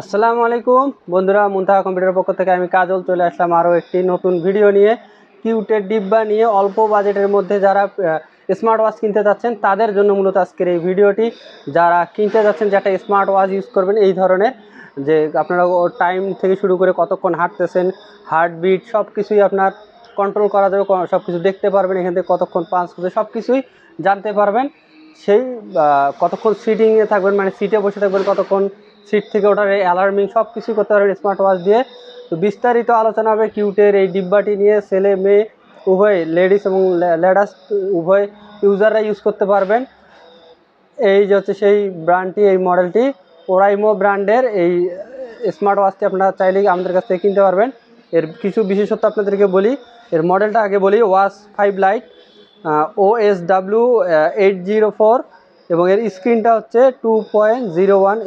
আসসালামু আলাইকুম। বন্ধুরা, মুন্তাহা কম্পিউটার পক্ষ থেকে আমি কাজল চলে আসলাম আরও একটি নতুন ভিডিও নিয়ে। কিউটের ডিব্বা নিয়ে অল্প বাজেটের মধ্যে যারা স্মার্ট ওয়াচ কিনতে যাচ্ছেন, তাদের জন্য মূলত আজকের এই ভিডিওটি। যারা কিনতে যাচ্ছেন যেটা স্মার্ট ওয়াচ ইউজ করবেন, এই ধরনের, যে আপনারা টাইম থেকে শুরু করে কতক্ষণ হাঁটতেছেন হার্টবিট সব কিছুই আপনার কন্ট্রোল করা যাবে সব কিছু দেখতে পারবেন, এখান থেকে কতক্ষণ পাঁচ করছে সব কিছুই জানতে পারবেন। সেই কতক্ষণ সিটিংয়ে থাকবেন মানে সিটে বসে থাকবেন, কতক্ষণ সিট থেকে ওঠার এই অ্যালার্মিং সব কিছুই করতে পারবেন স্মার্ট ওয়াচ দিয়ে। তো বিস্তারিত আলোচনা হবে কিউটের এই ডিব্বাটি নিয়ে। ছেলে, মেয়ে, উভয় লেডিস এবং লেডাস উভয় ইউজাররা ইউজ করতে পারবেন। এই যে হচ্ছে সেই ব্র্যান্ডটি এই মডেলটি ওরাইমো ব্র্যান্ডের এই স্মার্ট ওয়াচটি আপনারা চাইলেই আমাদের কাছ থেকে কিনতে পারবেন। এর কিছু বিশেষত্ব আপনাদেরকে বলি। এর মডেলটা আগে বলি watch five lite O S W eight zero four এবং এর স্ক্রিনটা হচ্ছে two point zero one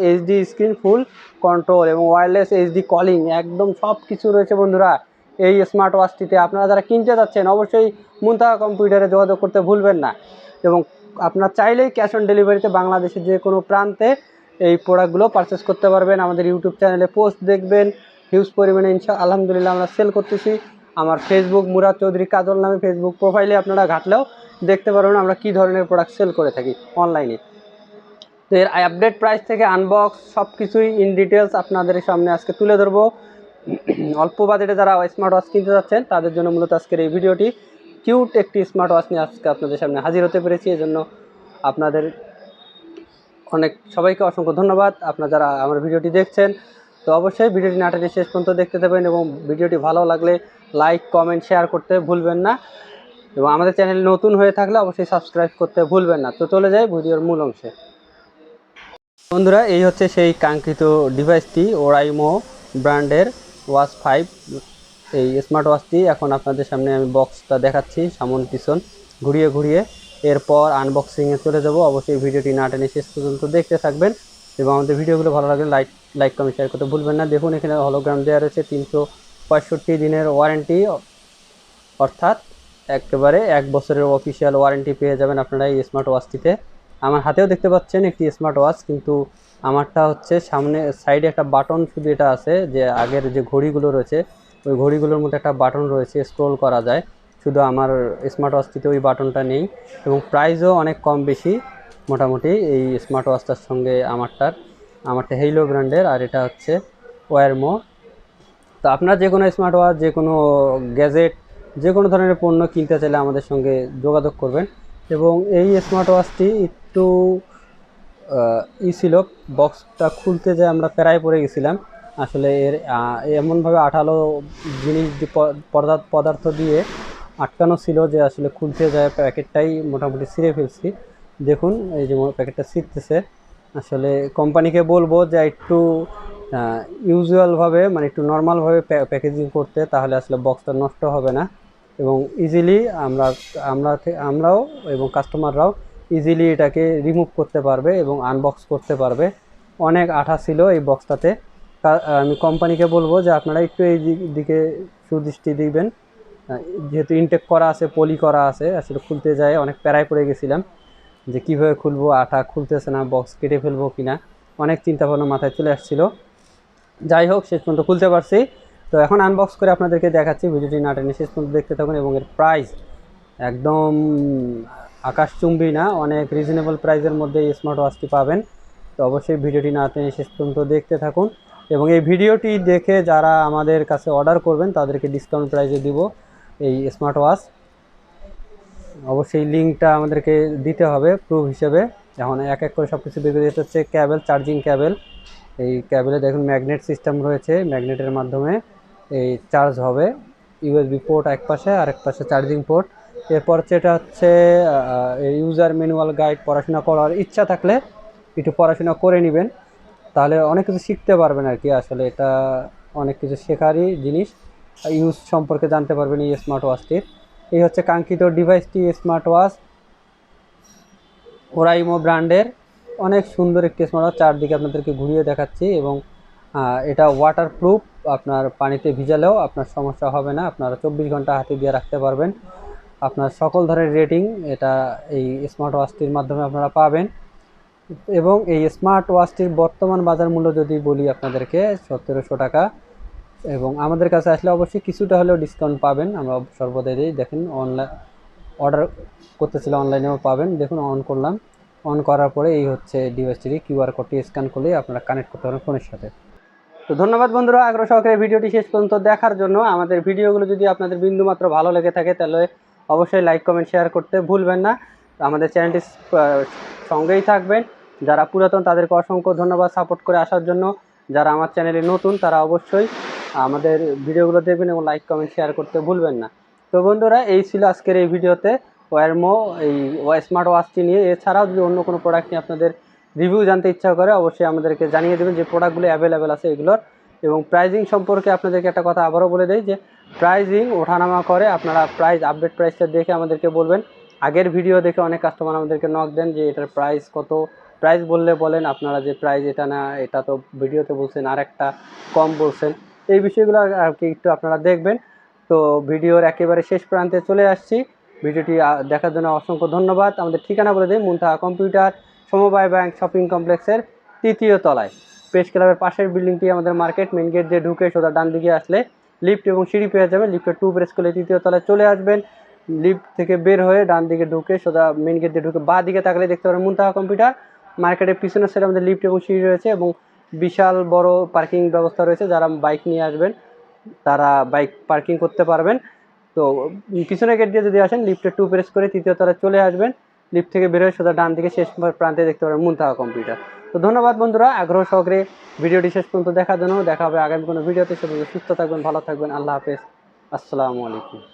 screen full control এবং ওয়্যারলেস এইচডি কলিং একদম সব কিছু রয়েছে বন্ধুরা। এই স্মার্ট ওয়াচটিতে আপনারা যারা কিনতে যাচ্ছেন, অবশ্যই মুন্তাহা কম্পিউটারে যোগাযোগ করতে ভুলবেন না। এবং আপনার চাইলেই ক্যাশ অন ডেলিভারিতে বাংলাদেশের যে কোনো প্রান্তে এই প্রোডাক্টগুলো পারচেস করতে পারবেন। আমাদের ইউটিউব চ্যানেলে পোস্ট দেখবেন। হিউজ পরিমাণে ইনশা আলহামদুলিল্লাহ আমরা সেল করতেছি। আমার ফেসবুক মুরাদ চৌধুরী কাজল নামে ফেসবুক প্রোফাইলে আপনারা ঘাটলেও দেখতে পারবেন আমরা কী ধরনের প্রোডাক্ট সেল করে থাকি অনলাইনে তো এর আপডেট প্রাইস থেকে আনবক্স সব কিছুই ইন ডিটেলস আপনাদের সামনে আজকে তুলে ধরবো। অল্প বাজেটে যারা স্মার্ট ওয়াচ কিনতে যাচ্ছেন, তাদের জন্য মূলত আজকের এই ভিডিওটি। কিউট একটি স্মার্ট ওয়াচ নিয়ে আজকে আপনাদের সামনে হাজির হতে পেরেছি, এজন্য আপনাদের অনেক সবাইকে অসংখ্য ধন্যবাদ। আপনারা যারা আমার ভিডিওটি দেখছেন, তো অবশ্যই ভিডিওটি নাটকে শেষ পর্যন্ত দেখতে দেবেন এবং ভিডিওটি ভালো লাগলে লাইক কমেন্ট শেয়ার করতে ভুলবেন না। এবং আমাদের চ্যানেল নতুন হয়ে থাকলে অবশ্যই সাবস্ক্রাইব করতে ভুলবেন না। তো চলে যাই ভিডিওর মূল অংশে। বন্ধুরা, এই হচ্ছে সেই কাঙ্ক্ষিত ডিভাইসটি ওরাইমো ব্র্যান্ডের ওয়াচ ফাইভ। এই স্মার্ট ওয়াচটি এখন আপনাদের সামনে আমি বক্সটা দেখাচ্ছি, সামন পিছন, ঘুরিয়ে ঘুরিয়ে। এরপর আনবক্সিংয়ে চলে যাব। অবশ্যই ভিডিওটি না টেনে শেষ পর্যন্ত দেখতে থাকবেন এবং আমাদের ভিডিওগুলো ভালো লাগলে লাইক লাইক, কমেন্ট শেয়ার করতে ভুলবেন না। দেখুন, এখানে হলোগ্রাম দেওয়া রয়েছে তিনশো পঁয়ষট্টি দিনের ওয়ারেন্টি অর্থাৎ একেবারে এক বছরের অফিসিয়াল ওয়ারেন্টি পেয়ে যাবেন আপনারা এই স্মার্ট ওয়াচটিতে আমার হাতেও দেখতে পাচ্ছেন একটি স্মার্ট ওয়াচ কিন্তু আমারটা হচ্ছে সামনে সাইডে একটা বাটন শুধু এটা আছে যে আগের যে ঘড়িগুলো রয়েছে, ওই ঘড়িগুলোর মধ্যে একটা বাটন রয়েছে স্ক্রোল করা যায়। শুধু আমার স্মার্ট ওয়াচটিতে ওই বাটনটা নেই এবং প্রাইসও অনেক কম বেশি মোটামুটি এই স্মার্ট ওয়াচটার সঙ্গে আমারটার। আমারটা হেইলো ব্র্যান্ডের আর এটা হচ্ছে ওয়ারমো তো আপনার যে কোনো স্মার্ট ওয়াচ যে কোনো গ্যাজেট যে কোনো ধরনের পণ্য কিনতে চাইলে আমাদের সঙ্গে যোগাযোগ করবেন। এবং এই স্মার্ট ওয়াচটি একটু ই ছিল বক্সটা খুলতে যে আমরা প্রায় পড়ে গেছিলাম। আসলে এর এমনভাবে আঠালো জিনিস পদার্থ দিয়ে আটকানো ছিল যে আসলে খুলতে যায় প্যাকেটটাই মোটামুটি ছিঁড়ে ফেলছি। দেখুন, এই যে প্যাকেটটা ছিঁড়তেছে। আসলে কোম্পানিকে বলব যে একটু ইউজুয়ালভাবে মানে একটু নর্মালভাবে প্যাকেজিং করতে, তাহলে আসলে বক্সটা নষ্ট হবে না। এবং ইজিলি আমরা আমরা আমরাও এবং কাস্টমাররাও ইজিলি এটাকে রিমুভ করতে পারবে এবং আনবক্স করতে পারবে। অনেক আঠা ছিল এই বক্সটাতে আমি কোম্পানিকে বলব যে আপনারা একটু এই দিক- সুদৃষ্টি দিবেন। যেহেতু ইনটেক করা আছে পলি করা আছে, আসলে খুলতে যায়, অনেক প্যারায় পড়ে গেছিলাম যে কীভাবে খুলবো, আঠা খুলতেছে না বক্স কেটে ফেলব কিনা। অনেক চিন্তা ভাবনা মাথায় চলে আসছিল। যাই হোক, শেষ পর্যন্ত খুলতে পারছি। তো এখন আনবক্স করে আপনাদেরকে দেখাচ্ছি, ভিডিওটি না টেনে শেষ পর্যন্ত দেখতে থাকুন এবং এর প্রাইস একদম আকাশচুম্বী না, অনেক রিজনেবল প্রাইসের মধ্যে এই স্মার্ট ওয়াচটি পাবেন। তো অবশ্যই ভিডিওটি না টেনে শেষ পর্যন্ত দেখতে থাকুন এবং এই ভিডিওটি দেখে যারা আমাদের কাছে অর্ডার করবেন, তাদেরকে ডিসকাউন্ট প্রাইসে দিব এই স্মার্ট ওয়াচ অবশ্যই লিঙ্কটা আমাদেরকে দিতে হবে প্রুফ হিসেবে। এখন এক এক করে সব কিছু বের করে দিতে হচ্ছে ক্যাবেল চার্জিং ক্যাবেল এই ক্যাবেলে দেখুন ম্যাগনেট সিস্টেম রয়েছে ম্যাগনেটের মাধ্যমে এই চার্জ হবে ইউএসবি পোর্ট এক পাশে আর এক পাশে চার্জিং পোর্ট এরপর এটা হচ্ছে ইউজার ম্যানুয়াল গাইড পড়াশোনা করার ইচ্ছা থাকলে একটু পড়াশোনা করে নেবেন। তাহলে অনেক কিছু শিখতে পারবেন আর কি, আসলে এটা অনেক কিছু শেখারই জিনিস। ইউজ সম্পর্কে জানতে পারবেন এই স্মার্ট ওয়াচটির এই হচ্ছে কাঙ্ক্ষিত ডিভাইসটি স্মার্ট ওয়াচ ওরাইমো ব্র্যান্ডের অনেক সুন্দর একটি স্মার্ট ওয়াচ চারদিকে আপনাদেরকে ঘুরিয়ে দেখাচ্ছি এবং এটা ওয়াটার প্রুফ আপনার পানিতে ভিজালেও আপনার সমস্যা হবে না, আপনারা চব্বিশ ঘণ্টা হাতে দিয়ে রাখতে পারবেন। আপনার সকল ধরনের রেটিং এটা এই স্মার্ট ওয়াচটির মাধ্যমে আপনারা পাবেন। এবং এই স্মার্ট ওয়াচটির বর্তমান বাজার মূল্য যদি বলি আপনাদেরকে, সতেরোশো টাকা। এবং আমাদের কাছে আসলে অবশ্যই কিছুটা হলেও ডিসকাউন্ট পাবেন, আমরা সর্বদাই দিই। দেখেন অনলাইন অর্ডার করতেছিল অনলাইনেও পাবেন। দেখুন অন করলাম। অন করার পরে এই হচ্ছে ডিভাইসটি কিউআর কোডটি স্ক্যান করলেই আপনারা কানেক্ট করতে পারেন ফোনের সাথে। তো ধন্যবাদ বন্ধুরা, আগ্রহ সহকারে ভিডিওটি শেষ পর্যন্ত দেখার জন্য। আমাদের ভিডিওগুলো যদি আপনাদের বিন্দুমাত্র ভালো লেগে থাকে, তাহলে অবশ্যই লাইক, কমেন্ট, শেয়ার করতে ভুলবেন না। আমাদের চ্যানেলটি সঙ্গেই থাকবেন। যারা পুরাতন, তাদেরকে অসংখ্য ধন্যবাদ সাপোর্ট করে আসার জন্য। যারা আমার চ্যানেলে নতুন, তারা অবশ্যই আমাদের ভিডিওগুলো দেখবেন এবং লাইক, কমেন্ট, শেয়ার করতে ভুলবেন না। তো বন্ধুরা, এই ছিল আজকের এই ভিডিওতে ওয়ারমো, এই স্মার্ট ওয়াচটি নিয়ে। এছাড়াও যদি অন্য কোনো প্রোডাক্ট নিয়ে আপনাদের রিভিউ জানতে ইচ্ছা করে অবশ্যই আমাদেরকে জানিয়ে দেবেন যে প্রোডাক্টগুলো অ্যাভেলেবেল আছে এগুলোর। এবং প্রাইজিং সম্পর্কে আপনাদেরকে একটা কথা আবারও বলে দেই যে প্রাইজিং ওঠানামা করে আপনারা প্রাইস আপডেট প্রাইসটা দেখে আমাদেরকে বলবেন। আগের ভিডিও দেখে অনেক কাস্টমার আমাদেরকে নক দেন যে, এটার প্রাইস কত? প্রাইস বললে বলেন আপনারা যে প্রাইস এটা না, এটা তো ভিডিওতে বলছেন আর একটা কম বলছেন। এই বিষয়গুলো আর কি একটু আপনারা দেখবেন। তো ভিডিওর একেবারে শেষ প্রান্তে চলে আসছি। ভিডিওটি দেখার জন্য অসংখ্য ধন্যবাদ। আমাদের ঠিকানা বলে দিই, মুনতাহা কম্পিউটার। সমবায় ব্যাংক শপিং কমপ্লেক্সের তৃতীয় তলায়। প্রেস ক্লাবের পাশের বিল্ডিংটি আমাদের মার্কেট মেন গেট দিয়ে ঢুকে সোজা ডান দিকে আসলে লিফট এবং সিঁড়ি পেয়ে যাবেন। লিফটের টু প্রেস করলে তৃতীয় তলায় চলে আসবেন। লিফট থেকে বের হয়ে ডান দিকে ঢুকে সোজা মেন গেট দিয়ে ঢুকে বা দিকে তাকালে দেখতে পারেন মুনতাহা কম্পিউটার। মার্কেটের পিছনের সাইডে আমাদের লিফট এবং সিঁড়ি রয়েছে এবং বিশাল বড় পার্কিং ব্যবস্থা রয়েছে। যারা বাইক নিয়ে আসবেন, তারা বাইক পার্কিং করতে পারবেন। তো পিছনের গেট দিয়ে যদি আসেন, লিফটে টু প্রেস করে তৃতীয় তলায় চলে আসবেন। লিফট থেকে বের হয়ে সোজা ডান দিকে শেষ প্রান্তে দেখতে পারেন মুনতাহা কম্পিউটার তো ধন্যবাদ বন্ধুরা, আগ্রহ সহকারে ভিডিওটি শেষ পর্যন্ত দেখার জন্য। দেখা হবে আগামী কোনো ভিডিওতে। সে সুস্থ থাকবেন, ভালো থাকবেন। আল্লাহ হাফেজ। আসসালামু আলাইকুম।